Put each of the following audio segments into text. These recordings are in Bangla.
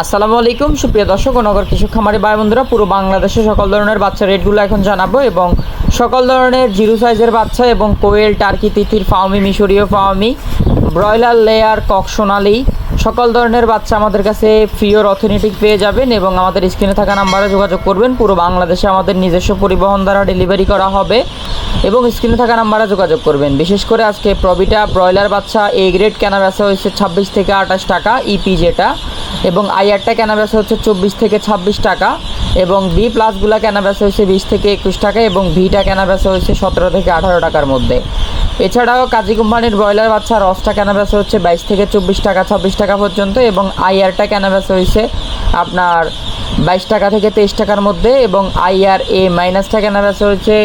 আসসালামু আলাইকুম, সুপ্রিয় দর্শক ও নগর কৃষক খামারি ভাই বন্ধুরা, পুরো বাংলাদেশে সকল ধরনের বাচ্চা রেটগুলো এখন জানাব এবং সকল ধরনের জিরো সাইজের বাচ্চা এবং কোয়েল, টার্কি তিথির ফাউমি মিশরীয় ফাউমি ব্রয়লার, লেয়ার, কক, সোনালি, সকল ধরনের বাচ্চা আমাদের কাছে ফিওর অথেন্টিক পেয়ে যাবেন এবং আমাদের স্ক্রিনে থাকা নাম্বারে যোগাযোগ করবেন। পুরো বাংলাদেশে আমাদের নিজস্ব পরিবহন দ্বারা ডেলিভারি করা হবে এবং স্ক্রিনে থাকা নাম্বারে যোগাযোগ করবেন। বিশেষ করে আজকে প্রবিটা ব্রয়লার বাচ্চা এ গ্রেড কেনা বেচা হয়েছে ছাব্বিশ থেকে আঠাশ টাকা ইপি যেটা এবং আইআরটা কেনা বেচা হচ্ছে চব্বিশ থেকে ছাব্বিশ টাকা এবং বি প্লাসগুলো কেনা বেচা হয়েছে বিশ থেকে একুশ টাকা এবং ভিটা কেনা বেচা হয়েছে সতেরো থেকে আঠারো টাকার মধ্যে। এছাড়াও কাজী কোম্পানির ব্রয়লার বাচ্চা রসটা কেনা বেচা হচ্ছে বাইশ থেকে চব্বিশ টাকা, ছাব্বিশ টাকা পর্যন্ত এবং আইআরটা কেনা বেচা হয়েছে আপনার বাইশ টাকা থেকে তেইশ টাকার মধ্যে এবং আইআর এ মাইনাসটা কেনা বেচা হচ্ছে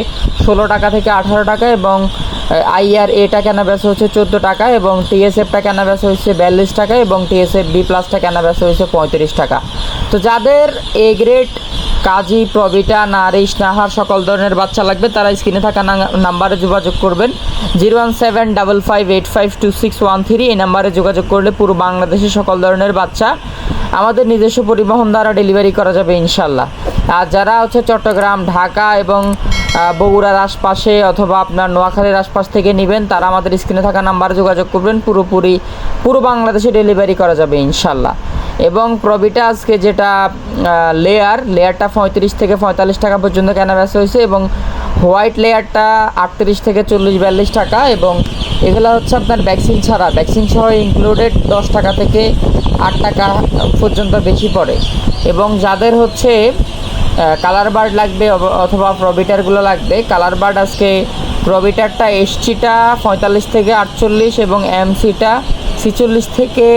ষোলো টাকা থেকে আঠারো টাকা এবং আইআর এটা কেনা বেচা হচ্ছে চোদ্দ টাকা এবং টিএসএফটা কেনা বেচা হচ্ছে বিয়াল্লিশ টাকা এবং টিএসএফ বি প্লাসটা কেনা বেচা হচ্ছে পঁয়ত্রিশ টাকা। তো যাদের A grade Kazi Provita Nourish, Nahar সকল ধরনের বাচ্চা লাগবে, তারা স্ক্রিনে থাকা নাম্বারে যোগাযোগ করবেন। Zero one seven double five eight five two six one three এই নাম্বারে যোগাযোগ করলে পুরো বাংলাদেশে সকল ধরনের বাচ্চা আমাদের নিজস্ব পরিবহন দ্বারা ডেলিভারি করা যাবে ইনশাল্লাহ। আর যারা হচ্ছে চট্টগ্রাম, ঢাকা এবং বগুড়ার আশপাশে অথবা আপনার নোয়াখালীর আশপাশ থেকে নেবেন, তারা আমাদের স্ক্রিনে থাকা নাম্বারে যোগাযোগ করবেন। পুরোপুরি পুরো বাংলাদেশে ডেলিভারি করা যাবে ইনশাল্লাহ। এবং প্রবিটা আজকে যেটা লেয়ার লেয়ারটা পঁয়ত্রিশ থেকে পঁয়তাল্লিশ টাকা পর্যন্ত কেনা বেচা হয়েছে এবং হোয়াইট লেয়ারটা আটত্রিশ থেকে চল্লিশ বিয়াল্লিশ টাকা এবং এগুলো হচ্ছে আপনার ভ্যাকসিন ছাড়া। ভ্যাকসিন সহ ইনক্লুডেড দশ টাকা থেকে আট টাকা পর্যন্ত বেশি পড়ে। এবং যাদের হচ্ছে কালার বার্ড লাগবে অথবা প্রবিটারগুলো লাগবে কালার বার্ড আজকে প্রবিটারটা এসচিটা পঁয়তাল্লিশ থেকে আটচল্লিশ এবং এমসিটা ছিচল্লিশ থেকে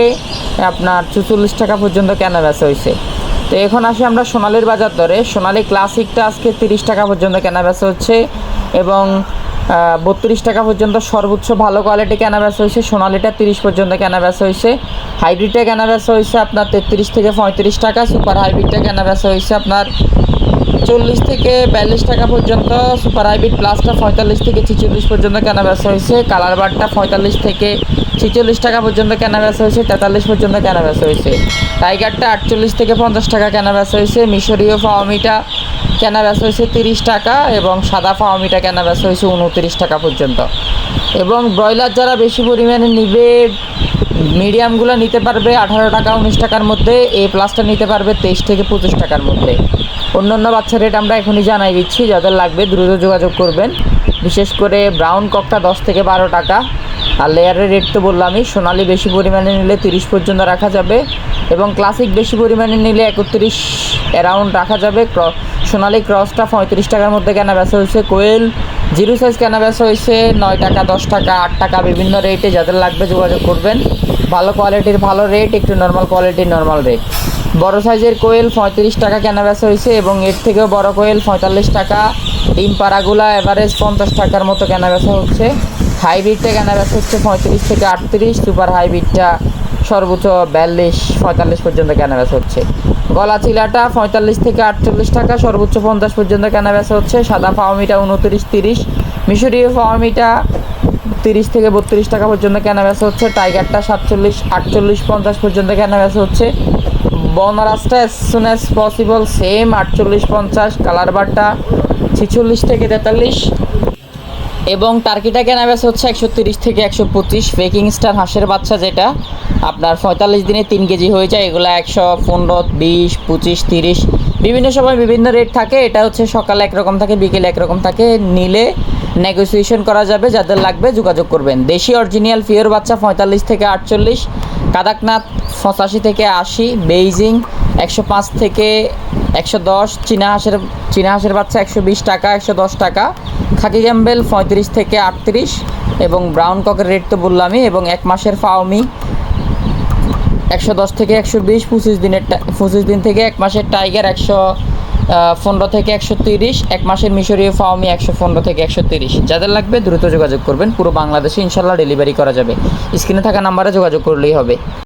আপনার চুচল্লিশ টাকা পর্যন্ত কেনা বেচা হয়েছে তো এখন আসি আমরা সোনালির বাজার দরে। সোনালি ক্লাসিকটা আজকে তিরিশ টাকা পর্যন্ত কেনা বেচা হচ্ছে এবং বত্রিশ টাকা পর্যন্ত সর্বোচ্চ ভালো কোয়ালিটি কেনা বেচা হয়েছে। সোনালিটা তিরিশ পর্যন্ত কেনা বেচা হয়েছে। হাইব্রিডটা কেনা বেচা হয়েছে আপনার তেত্রিশ থেকে পঁয়ত্রিশ টাকা। সুপার হাইব্রিডটা কেনা বেচা হয়েছে আপনার চল্লিশ থেকে বিয়াল্লিশ টাকা পর্যন্ত। সুপার হাইব্রিড প্লাসটা পঁয়তাল্লিশ থেকে ছিচল্লিশ পর্যন্ত কেনা বেচা হয়েছে। কালার বারটা পঁয়তাল্লিশ থেকে ছিচল্লিশ টাকা পর্যন্ত কেনা বেচা হয়েছে। তেতাল্লিশ পর্যন্ত কেনা বেচা হয়েছে। টাইগারটা আটচল্লিশ থেকে পঞ্চাশ টাকা কেনা বেচা হয়েছে। মিশরীয় ফাওমিটা কেনা বেচা হয়েছে তিরিশ টাকা এবং সাদা ফাওমিটা কেনা বেচা হয়েছে উনত্রিশ টাকা পর্যন্ত। এবং ব্রয়লার যারা বেশি পরিমাণে নিবে, মিডিয়ামগুলো নিতে পারবে আঠারো টাকা, উনিশ টাকার মধ্যে, এ প্লাসটা নিতে পারবে তেইশ থেকে পঁচিশ টাকার মধ্যে। অন্য অন্য বাচ্চা রেট আমরা এখনই জানাই দিচ্ছি, যাদের লাগবে দ্রুত যোগাযোগ করবেন। বিশেষ করে ব্রাউন ককটা দশ থেকে বারো টাকা, আর লেয়ারের রেট তো বললামই, সোনালি বেশি পরিমাণে নিলে তিরিশ পর্যন্ত রাখা যাবে এবং ক্লাসিক বেশি পরিমাণে নিলে একত্রিশ অ্যারাউন্ড রাখা যাবে সোনালি ক্রসটা পঁয়ত্রিশ টাকার মধ্যে কেনা বেচা হয়েছে। কোয়েল জিরো সাইজ কেনা বেচা হয়েছে, নয় টাকা, দশ টাকা, আট টাকা, বিভিন্ন রেটে যাদের লাগবে যোগাযোগ করবেন। ভালো কোয়ালিটির ভালো রেট একটু নর্মাল কোয়ালিটির নর্মাল রেট বড় সাইজের কোয়েল পঁয়ত্রিশ টাকা কেনা বেচা হয়েছে এবং এর থেকেও বড় কোয়েল পঁয়তাল্লিশ টাকা। ডিম পাড়াগুলা অ্যাভারেজ পঞ্চাশ টাকার মতো কেনা বেচা হচ্ছে। হাইব্রিডটা কেনা বেচা হচ্ছে পঁয়ত্রিশ থেকে আটত্রিশ। সুপার হাইব্রিডটা সর্বোচ্চ বিয়াল্লিশ, পঁয়তাল্লিশ পর্যন্ত কেনা বেচা হচ্ছে। গলা চিলাটা পঁয়তাল্লিশ থেকে আটচল্লিশ টাকা, সর্বোচ্চ পঞ্চাশ পর্যন্ত কেনা বেচা হচ্ছে। সাদা ফাওমিটা উনত্রিশ, তিরিশ। মিশরীয় ফাওমিটা তিরিশ থেকে বত্রিশ টাকা পর্যন্ত কেনা বেচা হচ্ছে। টাইগারটা সাতচল্লিশ, আটচল্লিশ, পঞ্চাশ পর্যন্ত কেনা বেচা হচ্ছে। বনরাজটা as soon as possible same আটচল্লিশ, পঞ্চাশ। কালার বারটা ছিচল্লিশ থেকে তেতাল্লিশ। এবং টার্কিটা কেনা হচ্ছে একশো তিরিশ থেকে একশো পঁচিশ। ফেকিং স্টার হাঁসের বাচ্চা যেটা, আপনার পঁয়তাল্লিশ দিনে তিন কেজি হয়ে যায়। এগুলো একশো পনেরো, বিশ, পঁচিশ, তিরিশ। বিভিন্ন সময় বিভিন্ন রেট থাকে। এটা হচ্ছে সকালে একরকম থাকে, বিকেলে একরকম থাকে। নিলে নেগোসিয়েশন করা যাবে, যাদের লাগবে যোগাযোগ করবেন। দেশি অরিজিনাল ফিওর বাচ্চা পঁয়তাল্লিশ থেকে আটচল্লিশ, কাদাকনাথ পঁচাশি থেকে আশি বেইজিং একশো পাঁচ থেকে একশো দশ, চীনা হাঁসের চীনা হাঁসের বাচ্চা একশো বিশ টাকা, একশো দশ টাকা। খাকি গ্যাম্বেল পঁয়ত্রিশ থেকে আটত্রিশ এবং ব্রাউন ককের রেট তো বললামই এবং এক মাসের ফাওমি একশো দশ থেকে একশো বিশ, পঁচিশ দিনের পঁচিশ দিন থেকে এক মাসের টাইগার একশো পনেরো থেকে একশো তিরিশ, এক মাসের মিশরীয় ফাওমি একশো পনেরো থেকে একশো তিরিশ। যাদের লাগবে দ্রুত যোগাযোগ করবেন, পুরো বাংলাদেশে ইনশাল্লাহ ডেলিভারি করা যাবে। স্ক্রিনে থাকা নাম্বারে যোগাযোগ করলেই হবে।